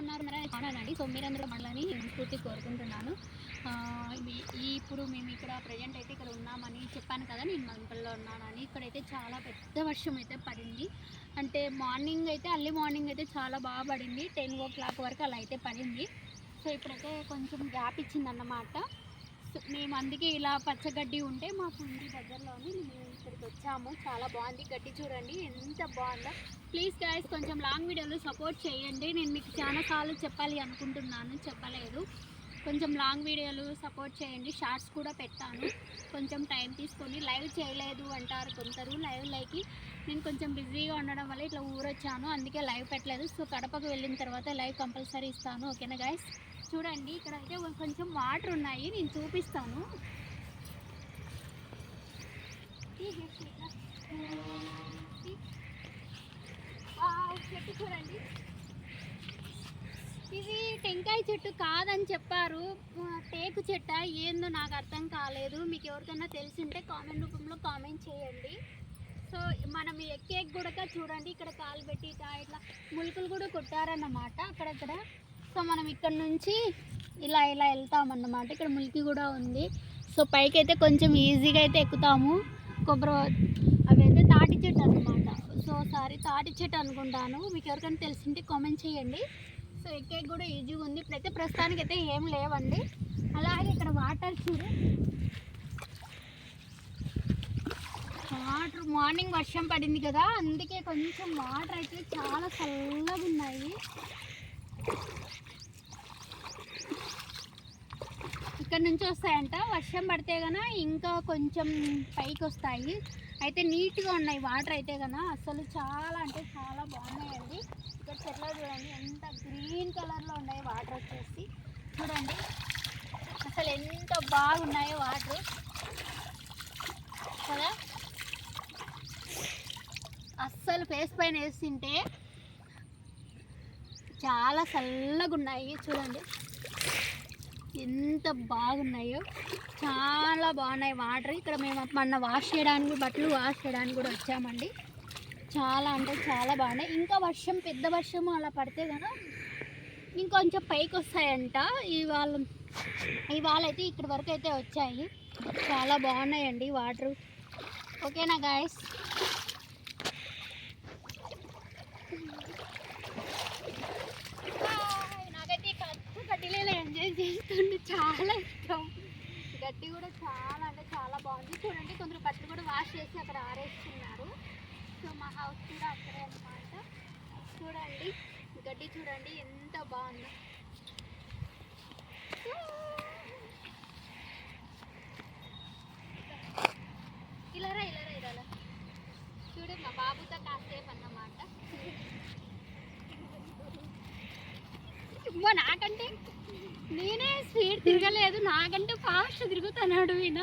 ఉన్నారు. మరి అవునండి సో మీరందరూ మళ్ళీ స్ఫూర్తి కోరుకుంటున్నాను. ఇప్పుడు మేము ఇక్కడ ప్రజెంట్ అయితే ఇక్కడ ఉన్నామని చెప్పాను కదా నేను మంపల్లో ఉన్నానని. ఇక్కడైతే చాలా పెద్ద వర్షం అయితే పడింది. అంటే మార్నింగ్ అయితే అర్లీ మార్నింగ్ అయితే చాలా బాగా పడింది. టెన్ ఓ క్లాక్ వరకు అలా అయితే పడింది. సో ఇప్పుడైతే కొంచెం గ్యాప్ ఇచ్చిందన్నమాట. మేము అందుకే ఇలా పచ్చగడ్డి ఉంటే మాకు ఇంటి దగ్గరలోని మేము ఇక్కడికి వచ్చాము. చాలా బాగుంది గడ్డి చూడండి ఎంత బాగుందో. ప్లీజ్ గాయస్ కొంచెం లాంగ్ వీడియోలు సపోర్ట్ చేయండి. నేను మీకు చాలా సార్లు చెప్పాలి అనుకుంటున్నాను చెప్పలేదు. కొంచెం లాంగ్ వీడియోలు సపోర్ట్ చేయండి షార్ట్స్ కూడా పెట్టాను. కొంచెం టైం తీసుకొని లైవ్ చేయలేదు అంటారు కొందరు లైవ్లోకి నేను కొంచెం బిజీగా ఉండడం వల్ల ఇట్లా ఊరొచ్చాను అందుకే లైవ్ పెట్టలేదు. సో కడపకు వెళ్ళిన తర్వాత లైవ్ కంపల్సరీ ఇస్తాను ఓకేనా గాయస్ చూడండి ఇక్కడ అయితే కొంచెం వాటర్ ఉన్నాయి నేను చూపిస్తాను. చెట్టు చూడండి. ఇది టెంకాయ చెట్టు కాదని చెప్పారు. టేకు చెట్ట ఏందో నాకు అర్థం కాలేదు. మీకు ఎవరికైనా తెలిసింటే కామెంట్ రూపంలో కామెంట్ చేయండి. సో మనం ఎక్కే కూడా చూడండి ఇక్కడ కాలు పెట్టి ఇట్లా ములుకులు కూడా కొట్టారన్నమాట అక్కడక్కడ. సో మనం ఇక్కడ నుంచి ఇలా ఇలా వెళ్తామన్నమాట. ఇక్కడ ములికి కూడా ఉంది. సో పైకి అయితే కొంచెం ఈజీగా అయితే ఎక్కుతాము. కొబ్బరి అవి అయితే తాటి చెట్టు అనమాట సో సారీ తాటి చెట్టు అనుకుంటాను. మీకు ఎవరికైనా తెలిసింటే కామెంట్ చేయండి. సో ఎక్కే కూడా ఈజీగా ఉంది. ఇప్పుడైతే ప్రస్తుతానికి అయితే ఏం లేవండి. అలాగే ఇక్కడ వాటర్ చూడు. వాటర్ మార్నింగ్ వర్షం పడింది కదా అందుకే కొంచెం వాటర్ అయితే చాలా చల్లగా ఉన్నాయి. ఇక్కడ నుంచి వస్తాయంట. వర్షం పడితే గన ఇంకా కొంచెం పైకి వస్తాయి. అయితే నీట్గా ఉన్నాయి. వాటర్ అయితే గన అసలు చాలా అంటే చాలా బాగున్నాయండి ఇక్కడ చెట్లు చూడండి. ఎంత గ్రీన్ కలర్లో ఉన్నాయి వాటర్ వచ్చేసి. చూడండి. అసలు ఎంత బాగున్నాయో వాటర్. కదా? అస్సలు ఫేస్ పైన వేసింటే చాలా చల్లగా ఉన్నాయి చూడండి. ఎంత బాగున్నాయో. చాలా బాగున్నాయి వాటర్. ఇక్కడ మేము మొన్న వాష్ చేయడానికి బట్టలు వాష్ చేయడానికి కూడా వచ్చామండి. చాలా అంటే చాలా బాగున్నాయి. ఇంకా వర్షం పెద్ద వర్షం అలా పడితే కనుక ఇంకొంచెం పైకి వస్తాయంట. ఇవాళ ఇవాళ అయితే ఇక్కడి వరకు అయితే వచ్చాయి. చాలా బాగున్నాయండి వాటర్. ఓకేనా గాయస్ చేస్తుంటే చాలా ఇష్టం. గడ్డి కూడా చాలా అంటే చాలా బాగుంది. చూడండి కొందరు బట్టలు కూడా వాష్ చేసి అక్కడ ఆరేస్తున్నారు. సో మా హౌస్ కూడా అక్కడే అన్నమాట. చూడండి గడ్డి చూడండి ఎంత బాగుందో. ఇలారా ఇలారా ఇలారా చూడు మా బాబుతో కాసేపు అన్నమాట. నాకంటే నేనే స్పీడ్ తిరగలేదు. నాకంటే ఫాస్ట్ తిరుగుతున్నాడు ఈయన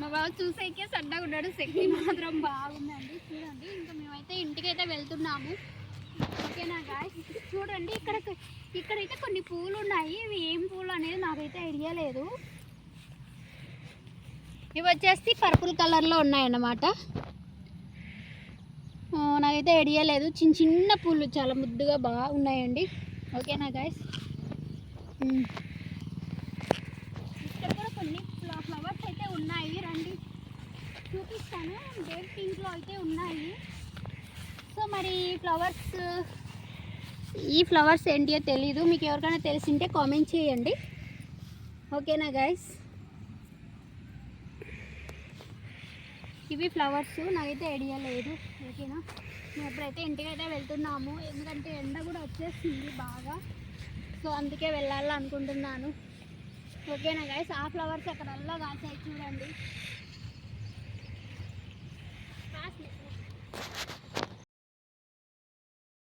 మా బాబు చూసేకే సన్నగా ఉన్నాడు. శక్తి మాత్రం బాగుందండి. చూడండి ఇంకా మేమైతే ఇంటికైతే వెళ్తున్నాము. ఓకేనా గాయస్ చూడండి ఇక్కడ ఇక్కడైతే కొన్ని పూలు ఉన్నాయి ఇవి ఏం పూలు అనేది నాకైతే ఐడియా లేదు. ఇవి వచ్చేసి పర్పుల్ కలర్లో ఉన్నాయన్నమాట. నాకైతే ఐడియా లేదు. చిన్న చిన్న పూలు చాలా ముద్దుగా బాగున్నాయండి. ఓకేనా గాయస్ ఇక్కడ కూడా కొన్ని ఫ్లవర్స్ అయితే ఉన్నాయి. రండి. చూపిస్తాను. డేట్ పింక్లో అయితే ఉన్నాయి. సో మరి ఫ్లవర్స్ ఈ ఫ్లవర్స్ ఏంటియో తెలీదు. మీకు ఎవరికైనా తెలిసింటే కామెంట్ చేయండి. ఓకేనా గైస్ ఇవి ఫ్లవర్స్ నాకైతే ఐడియా లేదు. ఓకేనా? మేము ఎప్పుడైతే ఇంటికైతే వెళ్తున్నాము ఎందుకంటే ఎండ కూడా వచ్చేసింది బాగా. సో అందుకే వెళ్ళాలి అనుకుంటున్నాను ఓకేనా గైస్ ఆ ఫ్లవర్స్ అక్కడ అల్లా కాసాయి చూడండి.